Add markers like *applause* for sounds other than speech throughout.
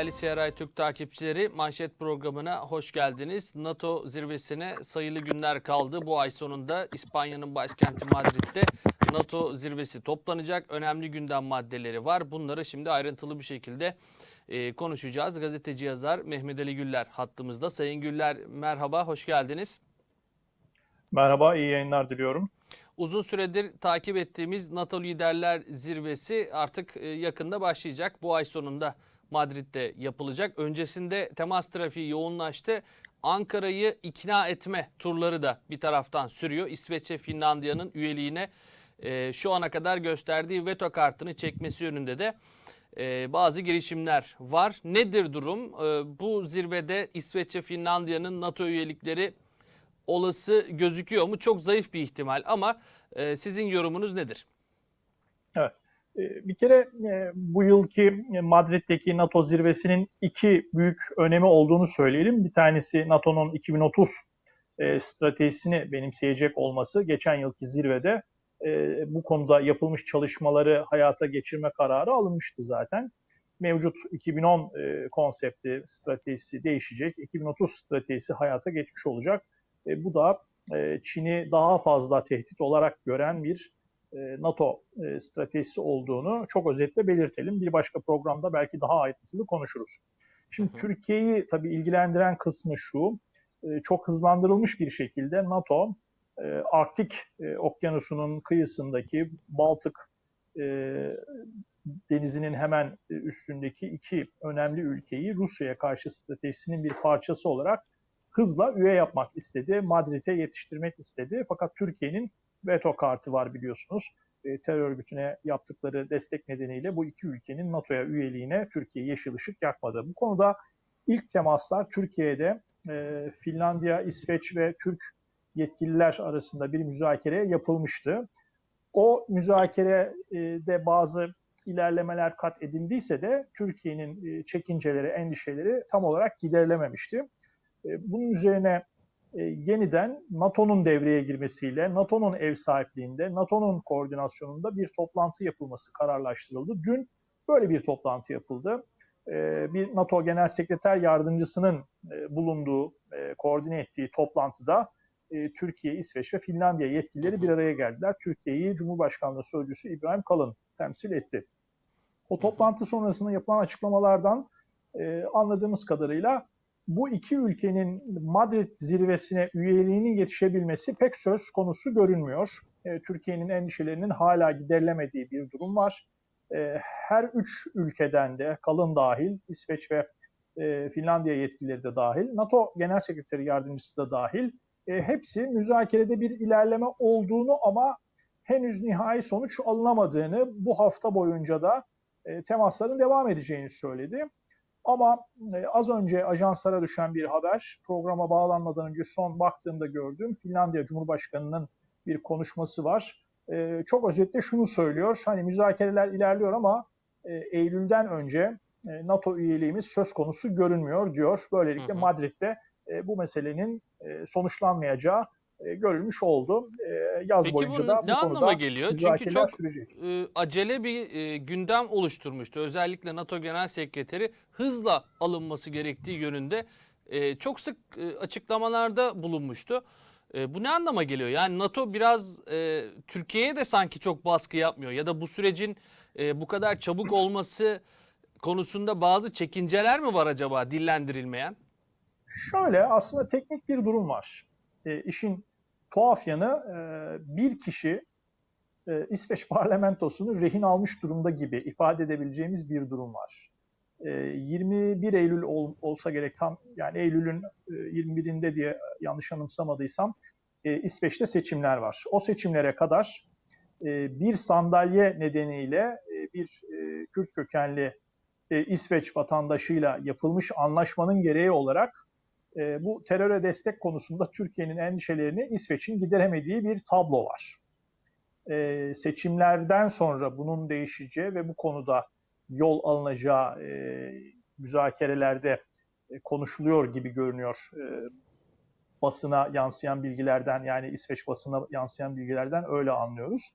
değerli CRI Türk takipçileri manşet programına hoş geldiniz. NATO zirvesine sayılı günler kaldı. Bu ay sonunda İspanya'nın başkenti Madrid'de NATO zirvesi toplanacak. Önemli gündem maddeleri var. Bunları şimdi ayrıntılı bir şekilde e, konuşacağız. Gazeteci yazar Mehmet Ali Güller hattımızda. Sayın Güller merhaba, hoş geldiniz. Merhaba, iyi yayınlar diliyorum. Uzun süredir takip ettiğimiz NATO Liderler Zirvesi artık e, yakında başlayacak. Bu ay sonunda Madrid'de yapılacak. Öncesinde temas trafiği yoğunlaştı. Ankara'yı ikna etme turları da bir taraftan sürüyor. İsveç ve Finlandiya'nın üyeliğine e, şu ana kadar gösterdiği veto kartını çekmesi yönünde de e, bazı girişimler var. Nedir durum? E, bu zirvede İsveç ve Finlandiya'nın NATO üyelikleri olası gözüküyor mu? Çok zayıf bir ihtimal ama e, sizin yorumunuz nedir? Evet. E, Bir kere e, bu yılki Madrid'deki NATO zirvesinin iki büyük önemi olduğunu söyleyelim. Bir tanesi NATO'nun 2030 e, stratejisini benimseyecek olması. Geçen yılki zirvede bu konuda yapılmış çalışmaları hayata geçirme kararı alınmıştı zaten. Mevcut 2010 konsepti, stratejisi değişecek. 2030 stratejisi hayata geçmiş olacak. Bu da Çin'i daha fazla tehdit olarak gören bir NATO stratejisi olduğunu çok özetle belirtelim. Bir başka programda belki daha ayrıntılı konuşuruz. Şimdi Türkiye'yi tabii ilgilendiren kısmı şu, çok hızlandırılmış bir şekilde NATO Arktik Okyanusu'nun kıyısındaki Baltık denizinin hemen üstündeki iki önemli ülkeyi Rusya'ya karşı stratejisinin bir parçası olarak hızla üye yapmak istedi. Madrid'e yetiştirmek istedi. Fakat Türkiye'nin veto kartı var biliyorsunuz. E, terör örgütüne yaptıkları destek nedeniyle bu iki ülkenin NATO'ya üyeliğine Türkiye yeşil ışık yakmadı. Bu konuda ilk temaslar Türkiye'de e, Finlandiya, İsveç ve Türk yetkililer arasında bir müzakere yapılmıştı. O müzakerede bazı ilerlemeler kat edildiyse de Türkiye'nin e, çekinceleri, endişeleri tam olarak giderilememişti. E, bunun üzerine e, yeniden NATO'nun devreye girmesiyle, NATO'nun ev sahipliğinde, NATO'nun koordinasyonunda bir toplantı yapılması kararlaştırıldı. Dün böyle bir toplantı yapıldı. E, bir NATO Genel Sekreter Yardımcısının bulunduğu, koordine ettiği toplantıda Türkiye, İsveç ve Finlandiya yetkilileri bir araya geldiler. Türkiye'yi Cumhurbaşkanlığı Sözcüsü İbrahim Kalın temsil etti. O toplantı sonrasında yapılan açıklamalardan anladığımız kadarıyla bu iki ülkenin Madrid zirvesine üyeliğinin yetişebilmesi pek söz konusu görünmüyor. E, Türkiye'nin endişelerinin hala giderilemediği bir durum var. E, her üç ülkeden de kalın dahil, İsveç ve e, Finlandiya yetkilileri de dahil, NATO Genel Sekreteri Yardımcısı da dahil, e, hepsi müzakerede bir ilerleme olduğunu ama henüz nihai sonuç alınamadığını bu hafta boyunca da e, temasların devam edeceğini söyledi. Ama e, az önce ajanslara düşen bir haber, programa bağlanmadan önce son baktığımda gördüm. Finlandiya Cumhurbaşkanı'nın bir konuşması var. E, çok özetle şunu söylüyor, hani müzakereler ilerliyor ama e, Eylül'den önce e, NATO üyeliğimiz söz konusu görünmüyor diyor. Böylelikle hı hı. Madrid'de e, bu meselenin e, sonuçlanmayacağı e, görülmüş oldu. E, yaz Peki boyunca bu da ne bu anlama konuda geliyor? Çünkü çok sürecek. e, acele bir e, gündem oluşturmuştu. Özellikle NATO Genel Sekreteri hızla alınması gerektiği yönünde e, çok sık e, açıklamalarda bulunmuştu. E, bu ne anlama geliyor? Yani NATO biraz e, Türkiye'ye de sanki çok baskı yapmıyor ya da bu sürecin e, bu kadar çabuk olması konusunda bazı çekinceler mi var acaba dillendirilmeyen? Şöyle aslında teknik bir durum var. E, işin tuhaf yanı e, bir kişi e, İsveç *laughs* parlamentosunu rehin almış durumda gibi ifade edebileceğimiz bir durum var. 21 e, Eylül olsa gerek tam yani Eylül'ün 21'inde diye yanlış anımsamadıysam İsveç'te seçimler var. O seçimlere kadar bir sandalye nedeniyle bir Kürt kökenli İsveç vatandaşıyla yapılmış anlaşmanın gereği olarak e, bu teröre destek konusunda Türkiye'nin endişelerini İsveç'in gideremediği bir tablo var. E, seçimlerden sonra bunun değişeceği ve bu konuda yol alınacağı e, müzakerelerde e, konuşuluyor gibi görünüyor. E, basına yansıyan bilgilerden yani İsveç basına yansıyan bilgilerden öyle anlıyoruz.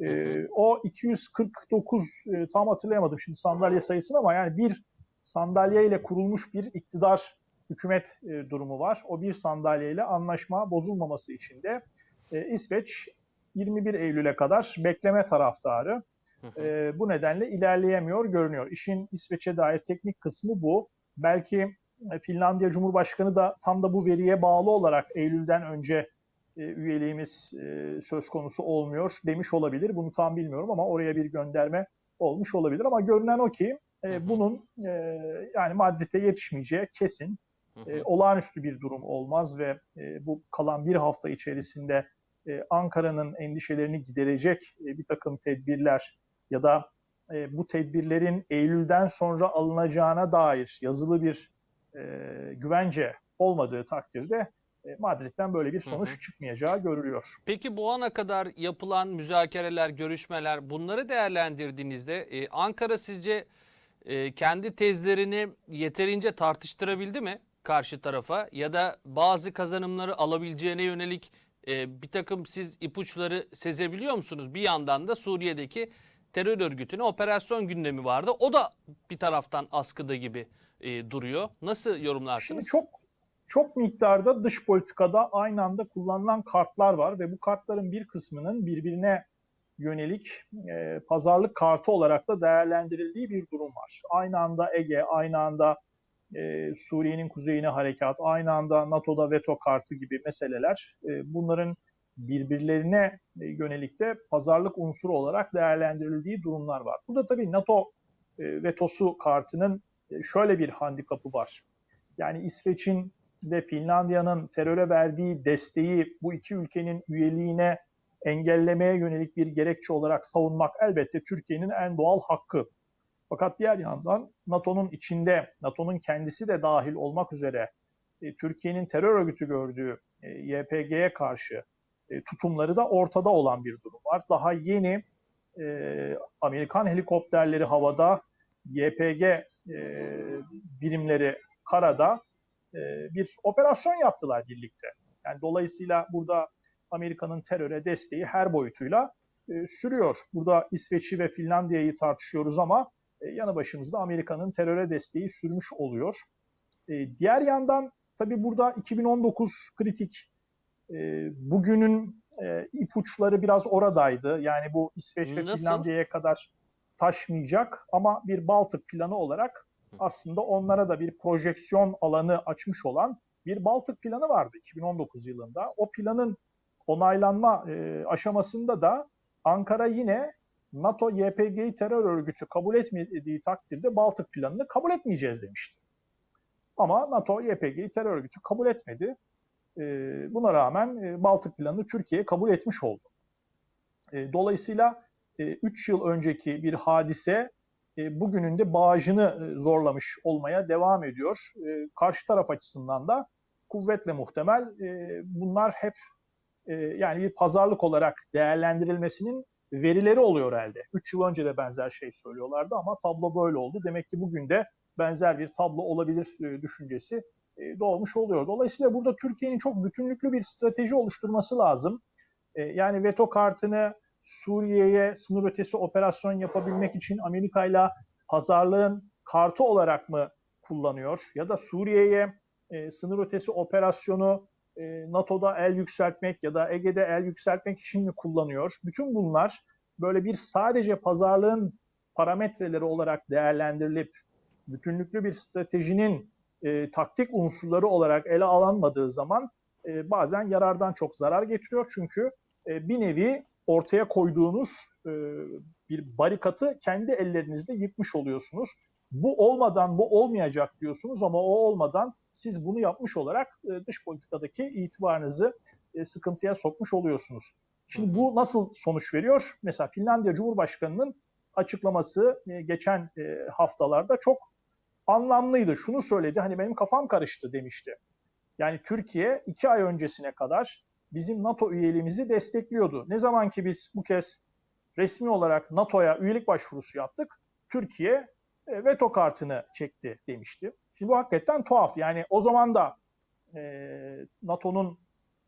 E, o 249 e, tam hatırlayamadım şimdi sandalye sayısını ama yani bir sandalyeyle kurulmuş bir iktidar hükümet e, durumu var. O bir sandalyeyle anlaşma bozulmaması için de e, İsveç 21 Eylül'e kadar bekleme taraftarı. E, bu nedenle ilerleyemiyor görünüyor. İşin İsveç'e dair teknik kısmı bu. Belki e, Finlandiya Cumhurbaşkanı da tam da bu veriye bağlı olarak Eylül'den önce e, üyeliğimiz e, söz konusu olmuyor demiş olabilir. Bunu tam bilmiyorum ama oraya bir gönderme olmuş olabilir. Ama görünen o ki e, bunun e, yani Madrid'e yetişmeyeceği kesin. E, olağanüstü bir durum olmaz ve e, bu kalan bir hafta içerisinde e, Ankara'nın endişelerini giderecek e, bir takım tedbirler ya da e, bu tedbirlerin Eylül'den sonra alınacağına dair yazılı bir e, güvence olmadığı takdirde Madrid'den böyle bir sonuç Hı hı. çıkmayacağı görülüyor. Peki bu ana kadar yapılan müzakereler, görüşmeler bunları değerlendirdiğinizde e, Ankara sizce e, kendi tezlerini yeterince tartıştırabildi mi karşı tarafa ya da bazı kazanımları alabileceğine yönelik e, bir takım siz ipuçları sezebiliyor musunuz? Bir yandan da Suriye'deki terör örgütüne operasyon gündemi vardı. O da bir taraftan askıda gibi e, duruyor. Nasıl Şimdi yorumlarsınız? çok çok miktarda dış politikada aynı anda kullanılan kartlar var ve bu kartların bir kısmının birbirine yönelik e, pazarlık kartı olarak da değerlendirildiği bir durum var. Aynı anda Ege, aynı anda e, Suriye'nin kuzeyine harekat, aynı anda NATO'da veto kartı gibi meseleler e, bunların birbirlerine e, yönelik de pazarlık unsuru olarak değerlendirildiği durumlar var. Burada tabii NATO e, vetosu kartının şöyle bir handikapı var. Yani İsveç'in ve Finlandiya'nın teröre verdiği desteği bu iki ülkenin üyeliğine engellemeye yönelik bir gerekçe olarak savunmak elbette Türkiye'nin en doğal hakkı. Fakat diğer yandan NATO'nun içinde, NATO'nun kendisi de dahil olmak üzere e, Türkiye'nin terör örgütü gördüğü e, YPG'ye karşı e, tutumları da ortada olan bir durum var. Daha yeni e, Amerikan helikopterleri havada, YPG e, birimleri karada e, bir operasyon yaptılar birlikte. Yani dolayısıyla burada Amerika'nın teröre desteği her boyutuyla e, sürüyor. Burada İsveç'i ve Finlandiya'yı tartışıyoruz ama e, yanı başımızda Amerika'nın teröre desteği sürmüş oluyor. E, diğer yandan tabii burada 2019 kritik. E, bugünün e, ipuçları biraz oradaydı. Yani bu İsveç ve? Finlandiya'ya kadar taşmayacak ama bir Baltık planı olarak aslında onlara da bir projeksiyon alanı açmış olan bir Baltık planı vardı 2019 yılında. O planın onaylanma e, aşamasında da Ankara yine NATO YPG'yi terör örgütü kabul etmediği takdirde Baltık planını kabul etmeyeceğiz demişti. Ama NATO YPG'yi terör örgütü kabul etmedi. E, buna rağmen e, Baltık planını Türkiye kabul etmiş oldu. E, dolayısıyla 3 yıl önceki bir hadise e, bugünün de bağcını e, zorlamış olmaya devam ediyor. E, karşı taraf açısından da kuvvetle muhtemel e, bunlar hep e, yani bir pazarlık olarak değerlendirilmesinin verileri oluyor elde. 3 yıl önce de benzer şey söylüyorlardı ama tablo böyle oldu. Demek ki bugün de benzer bir tablo olabilir e, düşüncesi e, doğmuş oluyor. Dolayısıyla burada Türkiye'nin çok bütünlüklü bir strateji oluşturması lazım. E, yani veto kartını Suriye'ye sınır ötesi operasyon yapabilmek için Amerika ile pazarlığın kartı olarak mı kullanıyor? Ya da Suriye'ye sınır ötesi operasyonu e, NATO'da el yükseltmek ya da Ege'de el yükseltmek için mi kullanıyor? Bütün bunlar böyle bir sadece pazarlığın parametreleri olarak değerlendirilip bütünlüklü bir stratejinin e, taktik unsurları olarak ele alınmadığı zaman e, bazen yarardan çok zarar getiriyor. Çünkü e, bir nevi ortaya koyduğunuz e, bir barikatı kendi ellerinizde yıkmış oluyorsunuz. Bu olmadan bu olmayacak diyorsunuz ama o olmadan siz bunu yapmış olarak e, dış politikadaki itibarınızı e, sıkıntıya sokmuş oluyorsunuz. Şimdi bu nasıl sonuç veriyor? Mesela Finlandiya Cumhurbaşkanı'nın açıklaması e, geçen haftalarda çok anlamlıydı. Şunu söyledi, hani benim kafam karıştı demişti. Yani Türkiye iki ay öncesine kadar bizim NATO üyeliğimizi destekliyordu. Ne zaman ki biz bu kez resmi olarak NATO'ya üyelik başvurusu yaptık, Türkiye e, veto kartını çekti demişti. Şimdi bu hakikaten tuhaf. Yani o zaman da e, NATO'nun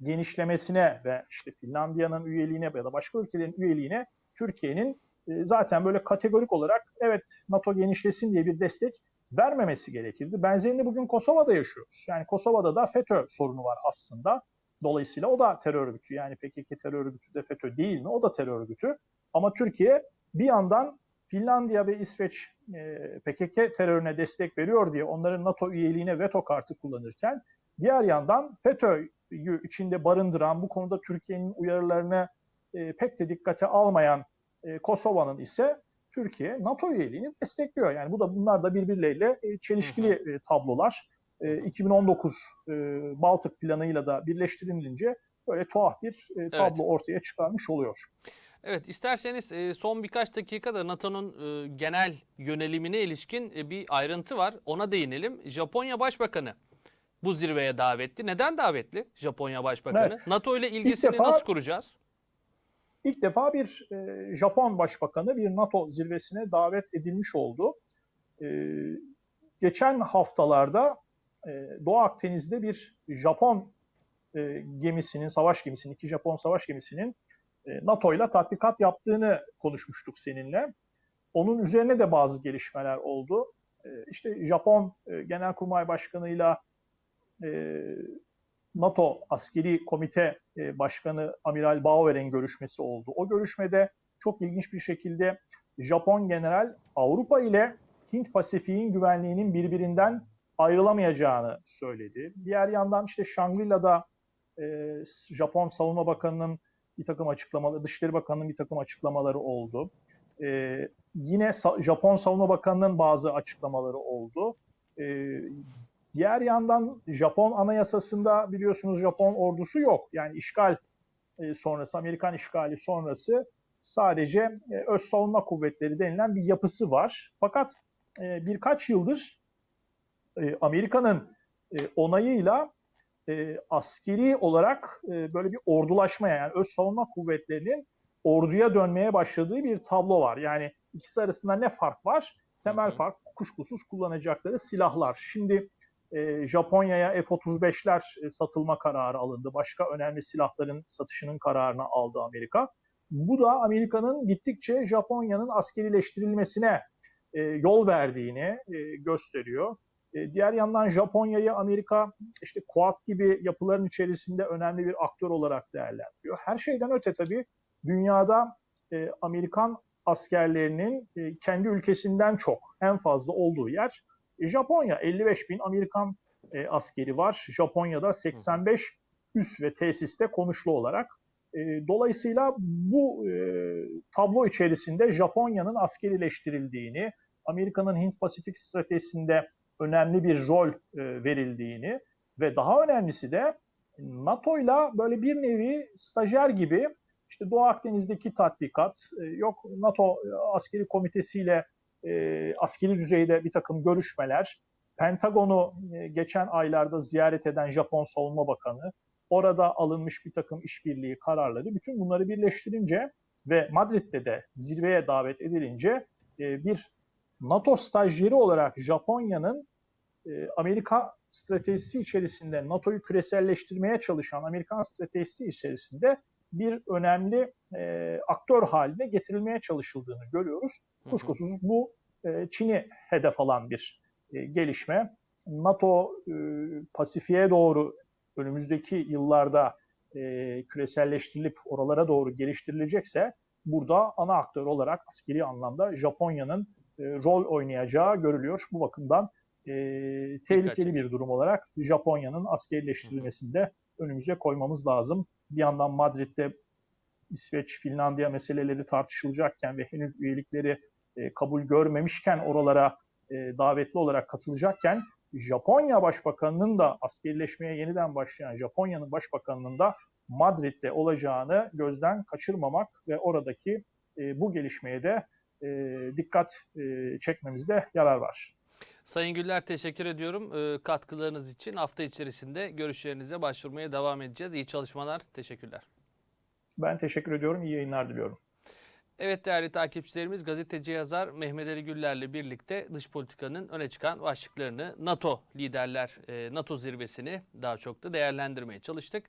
genişlemesine ve işte Finlandiya'nın üyeliğine ya da başka ülkelerin üyeliğine Türkiye'nin e, zaten böyle kategorik olarak evet NATO genişlesin diye bir destek vermemesi gerekirdi. Benzerini bugün Kosova'da yaşıyoruz. Yani Kosova'da da FETÖ sorunu var aslında. Dolayısıyla o da terör örgütü. Yani PKK terör örgütü de FETÖ değil mi? O da terör örgütü. Ama Türkiye bir yandan Finlandiya ve İsveç e, PKK terörüne destek veriyor diye onların NATO üyeliğine veto kartı kullanırken diğer yandan FETÖ'yü içinde barındıran bu konuda Türkiye'nin uyarılarını e, pek de dikkate almayan e, Kosova'nın ise Türkiye NATO üyeliğini destekliyor. Yani bu da bunlar da birbirleriyle e, çelişkili e, tablolar. E, 2019 e, Baltık planıyla da birleştirilince böyle tuhaf bir e, tablo ortaya çıkarmış oluyor. Evet isterseniz e, son birkaç dakikada NATO'nun e, genel yönelimine ilişkin e, bir ayrıntı var. Ona değinelim. Japonya Başbakanı bu zirveye davetli. Neden davetli Japonya Başbakanı? Evet. NATO ile ilgisini defa- nasıl kuracağız? İlk defa bir e, Japon başbakanı bir NATO zirvesine davet edilmiş oldu. E, geçen haftalarda e, Doğu Akdeniz'de bir Japon e, gemisinin, savaş gemisinin, iki Japon savaş gemisinin NATO ile tatbikat yaptığını konuşmuştuk seninle. Onun üzerine de bazı gelişmeler oldu. E, işte Japon e, Genelkurmay Başkanı'yla e, NATO Askeri Komite e, Başkanı Amiral Bauer'in görüşmesi oldu. O görüşmede çok ilginç bir şekilde Japon general Avrupa ile Hint Pasifik'in güvenliğinin birbirinden ayrılamayacağını söyledi. Diğer yandan işte Shangri-La'da e, Japon Savunma Bakanı'nın bir takım açıklamaları, Dışişleri Bakanı'nın bir takım açıklamaları oldu. E, yine Sa- Japon Savunma Bakanı'nın bazı açıklamaları oldu. E, diğer yandan Japon Anayasası'nda biliyorsunuz Japon ordusu yok. Yani işgal e, sonrası, Amerikan işgali sonrası sadece e, öz savunma kuvvetleri denilen bir yapısı var. Fakat e, birkaç yıldır e, Amerika'nın e, onayıyla e, askeri olarak e, böyle bir ordulaşmaya yani öz savunma kuvvetlerinin orduya dönmeye başladığı bir tablo var. Yani ikisi arasında ne fark var? Temel fark kuşkusuz kullanacakları silahlar. Şimdi e, Japonya'ya F-35'ler e, satılma kararı alındı. Başka önemli silahların satışının kararını aldı Amerika. Bu da Amerika'nın gittikçe Japonya'nın askerileştirilmesine e, yol verdiğini e, gösteriyor. E, diğer yandan Japonya'yı Amerika işte Quad gibi yapıların içerisinde önemli bir aktör olarak değerlendiriyor. Her şeyden öte tabii dünyada e, Amerikan askerlerinin e, kendi ülkesinden çok en fazla olduğu yer e, Japonya. 55 bin Amerikan e, askeri var. Japonya'da 85 üs ve tesiste konuşlu olarak. E, dolayısıyla bu e, tablo içerisinde Japonya'nın askerileştirildiğini, Amerika'nın Hint-Pasifik stratejisinde önemli bir rol e, verildiğini ve daha önemlisi de NATO'yla böyle bir nevi stajyer gibi işte Doğu Akdeniz'deki tatbikat, e, yok NATO askeri komitesiyle e, askeri düzeyde bir takım görüşmeler, Pentagon'u e, geçen aylarda ziyaret eden Japon Savunma Bakanı, orada alınmış bir takım işbirliği kararları, bütün bunları birleştirince ve Madrid'de de zirveye davet edilince e, bir NATO stajyeri olarak Japonya'nın e, Amerika stratejisi içerisinde NATO'yu küreselleştirmeye çalışan Amerikan stratejisi içerisinde bir önemli e, aktör haline getirilmeye çalışıldığını görüyoruz. Kuşkusuz bu e, Çin'i hedef alan bir e, gelişme. NATO e, Pasifik'e doğru önümüzdeki yıllarda e, küreselleştirilip oralara doğru geliştirilecekse burada ana aktör olarak askeri anlamda Japonya'nın e, rol oynayacağı görülüyor. Bu bakımdan e, tehlikeli bir durum olarak Japonya'nın askerileştirilmesini de önümüze koymamız lazım. Bir yandan Madrid'de İsveç, Finlandiya meseleleri tartışılacakken ve henüz üyelikleri e, kabul görmemişken oralara e, davetli olarak katılacakken Japonya Başbakanı'nın da askerileşmeye yeniden başlayan Japonya'nın Başbakanı'nın da Madrid'de olacağını gözden kaçırmamak ve oradaki e, bu gelişmeye de e, dikkat e, çekmemizde yarar var. Sayın Güller teşekkür ediyorum e, katkılarınız için. Hafta içerisinde görüşlerinize başvurmaya devam edeceğiz. İyi çalışmalar. Teşekkürler. Ben teşekkür ediyorum. İyi yayınlar diliyorum. Evet değerli takipçilerimiz gazeteci yazar Mehmet Ali Güller'le birlikte dış politikanın öne çıkan başlıklarını NATO liderler e, NATO zirvesini daha çok da değerlendirmeye çalıştık.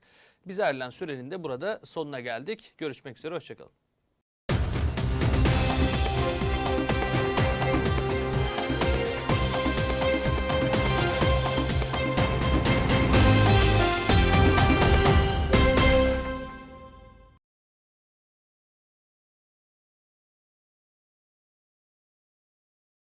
Biz ayrılan sürenin de burada sonuna geldik. Görüşmek üzere hoşçakalın.